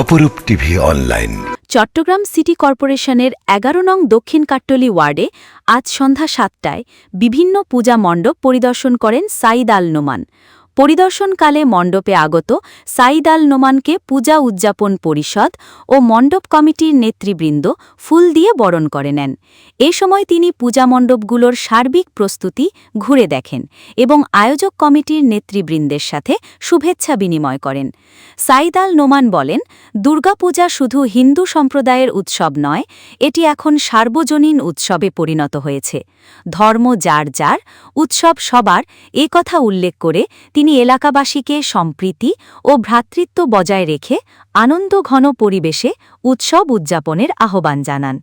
অপরূপ TV online. Chittagong city কর্পোরেশনের এগারো নং দক্ষিণ কাট্টলি ওয়ার্ডে আজ সন্ধ্যা সাতটায় বিভিন্ন পূজা মণ্ডপ পরিদর্শন করেন সাইদ আল নোমান। পরিদর্শনকালে মণ্ডপে আগত সাইদ আল নোমানকে পূজা উদযাপন পরিষদ ও মণ্ডপ কমিটির নেতৃবৃন্দ ফুল দিয়ে বরণ করে নেন। এ সময় তিনি পূজা মণ্ডপগুলোর সার্বিক প্রস্তুতি ঘুরে দেখেন এবং আয়োজক কমিটির নেতৃবৃন্দের সাথে শুভেচ্ছা বিনিময় করেন। সাইদ আল নোমান বলেন, দুর্গাপূজা শুধু হিন্দু সম্প্রদায়ের উৎসব নয়, এটি এখন সার্বজনীন উৎসবে পরিণত হয়েছে। ধর্ম যার যার, উৎসব সবার, এ কথা উল্লেখ করে তিনি এলাকাবাসীকে সম্প্রীতি ও ভ্রাতৃত্ব বজায় রেখে আনন্দ ঘন পরিবেশে উৎসব উদযাপনের আহ্বান জানান।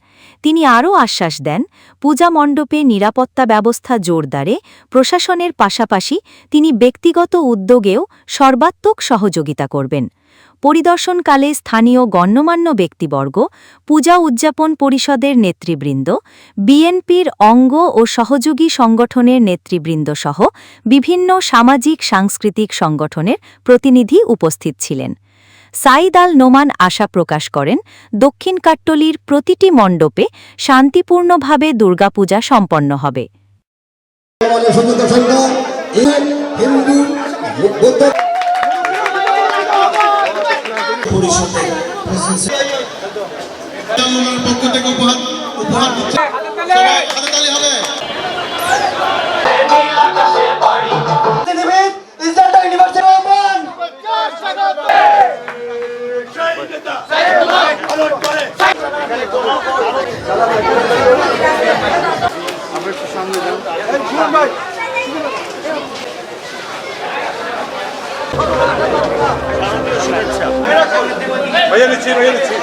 তিনি আরও আশ্বাস দেন, পূজা মণ্ডপে নিরাপত্তা ব্যবস্থা জোরদারে, প্রশাসনের পাশাপাশি তিনি ব্যক্তিগত উদ্যোগেও সর্বাত্মক সহযোগিতা করবেন। পরিদর্শনকালে স্থানীয় গণ্যমান্য ব্যক্তিবর্গ, পূজা উদযাপন পরিষদের নেতৃবৃন্দ, বিএনপির অঙ্গ ও সহযোগী সংগঠনের নেতৃবৃন্দ সহ বিভিন্ন সামাজিক সাংস্কৃতিক সংগঠনের প্রতিনিধি উপস্থিত ছিলেন। সাইদ আল নোমান আশা প্রকাশ করেন, দক্ষিণ কাট্টলির প্রতিটি মণ্ডপে শান্তিপূর্ণভাবে দুর্গাপূজা সম্পন্ন হবে আমাদের সংগীত সংঘ এই হিন্দু বৌদ্ধ পরিষদের পক্ষ থেকে উপহার উপহার দিচ্ছে। তালি। হবে। ভাইয়া নিচ্ছি নিচ্ছি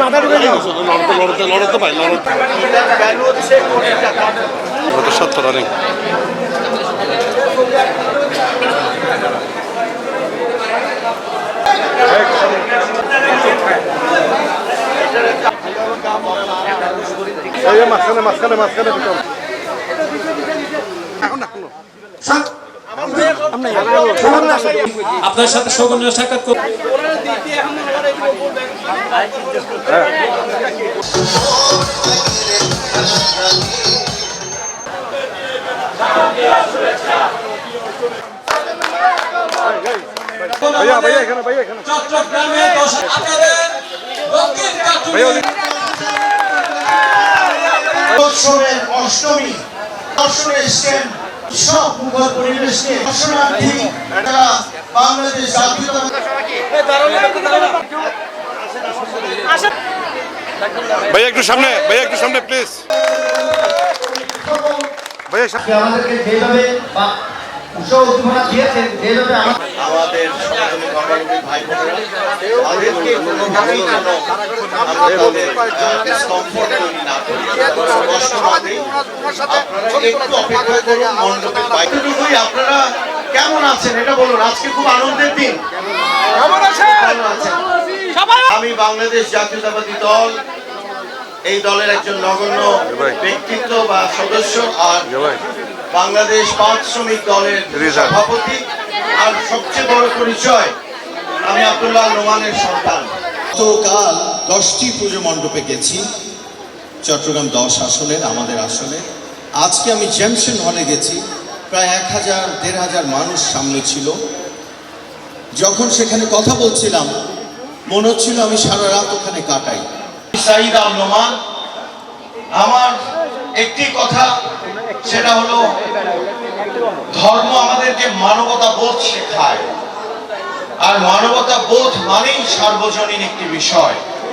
মাথা ঢুকে গেছে লড়তে লড়তে লড়তে পাই লড়তে ওটা সত্তর অনেক মাঝখানে মাঝখানে মাঝখানে দুটো আপনার সাথে সৌজন্য সাক্ষাৎ করব ভাইয়া ভাইয়া এখানে ভাইয়া এখানে। চট্টগ্রামে দশ আপনাদের দক্ষিণ ভাইয়া দর্শনের অষ্টমী দর্শনে এসছেন সব মুখর পরিবেশ নিয়ে দর্শনার্থী তারা বাংলাদেশ একটু সামনে একটু সামনে প্লিজ আমাদেরকে যেভাবে যেভাবে আমাদের ভাই বোনেরা আপনারা কেমন আছেন এটা বলুন আজকে খুব আনন্দের দিন আছেন আমি বাংলাদেশ জাতীয়তাবাদী দল, এই দলের একজন নগণ্য ব্যক্তিত্ব বা সদস্য আর বাংলাদেশ পাঁচ শ্রমিক দলের সভাপতি। আর সবচেয়ে বড় পরিচয় আমি আব্দুল্লাহ নোমানের সন্তান। গতকাল দশটি পুজো মণ্ডপে গেছি। চট্টগ্রাম দশ আসনের, আমাদের আসনে আজকে আমি জ্যামসন হলে গেছি। প্রায় এক হাজার, দেড় হাজার মানুষ সামনে ছিল। যখন সেখানে কথা বলছিলাম, মনে হচ্ছিল আমি সারা রাত ওখানে কাটাই। আমার একটি কথা, সেটা হলো, ধর্ম আমাদেরকে মানবতা বোধ শেখায়। আর মানবতা বোধ মানেই সার্বজনীন একটি বিষয়।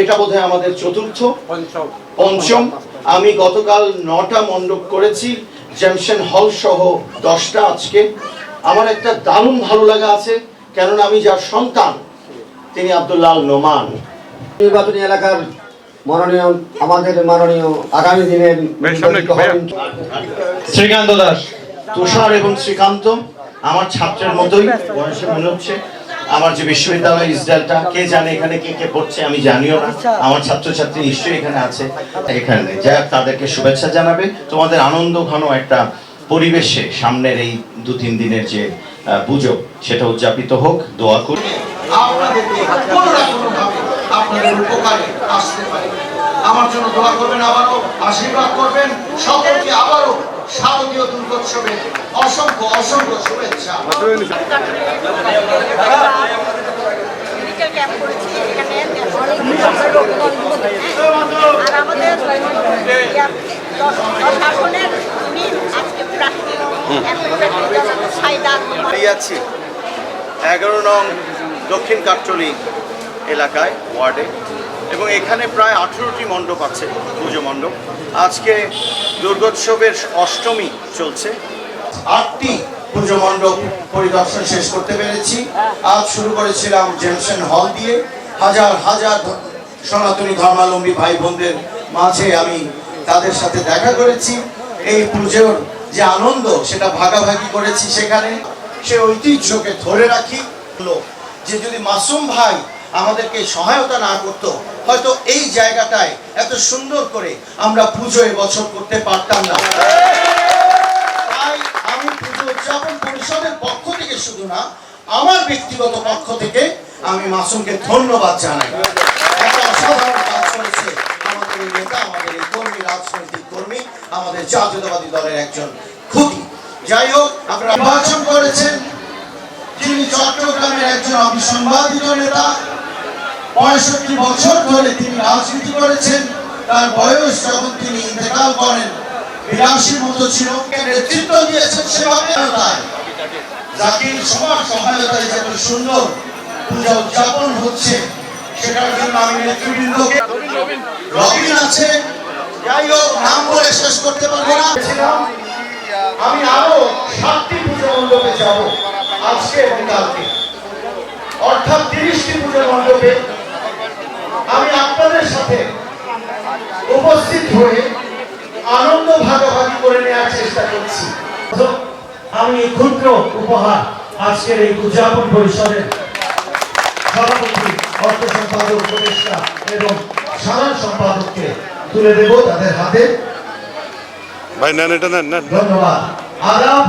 এটা বোধহয় আমাদের চতুর্থ পঞ্চম। আমি গতকাল নটা মণ্ডপ করেছি জ্যামশন হল সহ দশটা আজকে। আমার একটা দারুণ ভালো লাগা আছে কেননা আমি যার সন্তান তিনি আব্দুল্লাহ আল নোমান। নির্বাচনী এলাকার মাননীয় আমাদের মাননীয় আগামী দিনের শ্রীকান্ত দাস। তুষার এবং শ্রীকান্ত আমার ছাত্রের মতোই বয়সে মনে হচ্ছে। আমার যে বিশ্ববিদ্যালয় ইসরায়েলটা কে জানে এখানে কে কে পড়ছে আমি জানিও না। আমার ছাত্রছাত্রী নিশ্চয়ই এখানে আছে, এখানে। যাই তাদেরকে শুভেচ্ছা জানাবে। তোমাদের আনন্দ ঘন একটা পরিবেশে সামনের এই দু তিন দিনের যে পুজো, সেটা উদযাপিত হোক। দোয়া করি। আমার জন্য দোয়া করবেন, আবারও আশীর্বাদ করবেন। দুর্গোৎসবের অসংখ্য অসংখ্য শুভেচ্ছা। আর আমাদের আজকে প্রার্থী। আছি এগারো নং দক্ষিণ কাট্টলি এলাকায় ওয়ার্ডে। এবং এখানে প্রায় আঠেরোটি মণ্ডপ আছে, পুজো মণ্ডপ। আজকে দুর্গোৎসবের অষ্টমী চলছে। আটটি পুজো মণ্ডপ পরিদর্শন শেষ করতে পেরেছি। আজ শুরু করেছিলাম জেমসন হল দিয়ে। হাজার হাজার সনাতনী ধর্মাবলম্বী ভাই বোনদের মাঝে আমি তাদের সাথে দেখা করেছি। এই পুজোর যে আনন্দ, সেটা ভাগাভাগি করেছি সেখানে। সে ঐতিহ্যকে ধরে রাখি। যে যদি মাসুম ভাই আমাদেরকে সহায়তা না করতো হয়তো এই জায়গাটায় এত সুন্দর করে আমরা পুজো এবছর করতে পারতাম না। তাই আমি পুজো উদযাপন পরিষদের পক্ষ থেকে শুধু না, আমার ব্যক্তিগত পক্ষ থেকে আমি মাসুমকে ধন্যবাদ জানাই। অসাধারণ কাজ করেছে আমাদের এই নেতা, আমাদের এই কর্মী, রাজনৈতিক কর্মী, আমাদের জাতীয়তাবাদী দলের একজন খুঁটি। যাই হোক, আপনারা নির্বাচন করেছেন। যিনি চট্টগ্রামের একজন অবিসংবাদিত নেতা। পঁয়ষট্টি বছর ধরে তিনি রাজনীতি করেছেন। তার বয়স যখন তিনি ইন্তেকাল করেন বিরাশির মতো ছিল নেতৃত্ব দিয়েছেন সেভাবে জাতির সবার সহায়তায় যে এত সুন্দর পূজা উদযাপন হচ্ছে, সেটার জন্য আমি নেতৃবৃন্দকে রবিন আছে। যাই হোক, নাম বলে শেষ করতে পারব না। আমি আরও সাতটি পুজো মণ্ডপে যাব আজকে এবং কালকে। অর্থাৎ তিরিশটি পুজো মণ্ডপে আমি আপনাদের সাথে উপস্থিত হয়ে আনন্দ ভাগাভাগি করে নেওয়ার চেষ্টা করছি। আমি ক্ষুদ্র উপহার আজকের এই উদযাপন পরিষদের সভাপতি অর্থ সম্পাদক উপদেষ্টা এবং সাধারণ সম্পাদককে তুলে দেব তাদের হাতে। ভাই নেন এটা নেন নেন। ধন্যবাদ। আদাব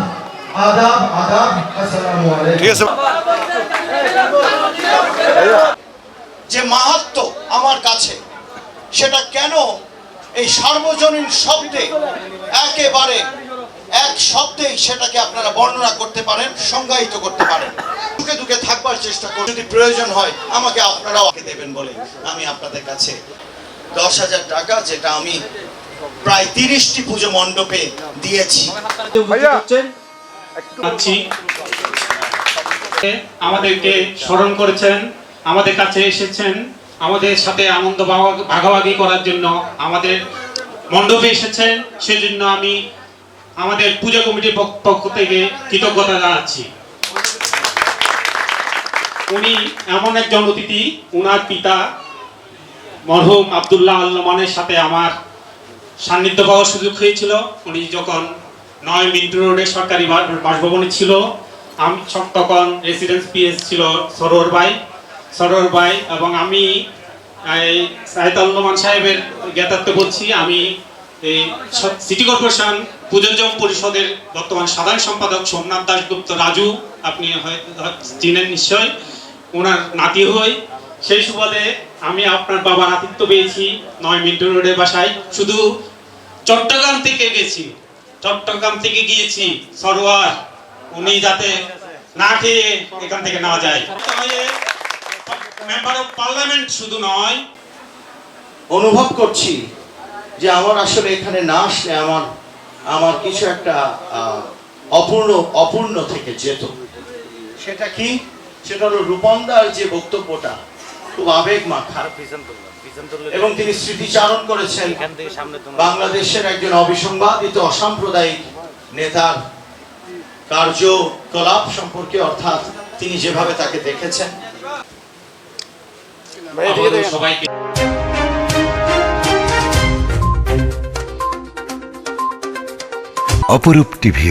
আদাব আদাব আসসালামু আলাইকুম। ঠিক আছে। যে মাহাত্ম আমার কাছে। সেটা কেন এই সার্বজনীন শব্দে একেবারে এক শব্দেই সেটাকে আপনারা বর্ণনা করতে পারেন সংজ্ঞায়িত করতে পারেন? দুঃখে দুঃখে থাকবার চেষ্টা করুন। যদি প্রয়োজন হয় আমাকে আপনারাও আগে দেবেন বলে আমি আপনাদের কাছে দশ হাজার টাকা যেটা আমি প্রায় তিরিশটি পুজো মণ্ডপে দিয়েছি। আমাদেরকে স্মরণ করেছেন আমাদের কাছে এসেছেন। আমাদের সাথে আনন্দ ভাগা- ভাগাভাগি করার জন্য আমাদের মণ্ডপে এসেছেন। সেজন্য আমি আমাদের পূজা কমিটির পক্ষ থেকে কৃতজ্ঞতা জানাচ্ছি। উনি এমন একজন অতিথি, উনার পিতা মরহুম আবদুল্লাহ আল্লামানের সাথে আমার সান্নিধ্য পাওয়ার সুযোগ হয়েছিল। উনি যখন নয় মিন্টু রোডে সরকারি বাসভবনে ছিল, আমি তখন রেসিডেন্স পিএস ছিল সরোর ভাই। সরোর ভাই এবং আমি, এই সাহেদাল্লমান সাহেবের জ্ঞাতার্থে বলছি, আমি এই সিটি কর্পোরেশন পুজোজম পরিষদের বর্তমান সাধারণ সম্পাদক সোমনাথ দাশগুপ্ত রাজু, আপনি চিনেন নিশ্চয় ওনার নাতি হই। সেই সুবাদে আমি আপনার বাবার আতিথ্য পেয়েছি নয় মিন্টু রোডের বাসায়। শুধু চট্টগ্রাম থেকে গেছি, চট্টগ্রাম থেকে গিয়েছি, সরোয়ার, উনি যাতে না খেয়ে এখান থেকে না যায়। মেম্বার অফ পার্লামেন্ট শুধু নয় অনুভব করছি যে আমার আসলে এখানে না আসলে আমার আমার কিছু একটা অপূর্ণ অপূর্ণ থেকে যেত। সেটা কি? সেটা হলো রূপন্দার যে বক্তব্যটা খুব আবেগ মাখা। এবং তিনি স্মৃতিচারণ করেছেন বাংলাদেশের একজন অবিসংবাদিত অসাম্প্রদায়িক নেতার কার্যকলাপ সম্পর্কে অর্থাৎ তিনি যেভাবে তাকে দেখেছেন সবাইকে। অপরূপ টিভি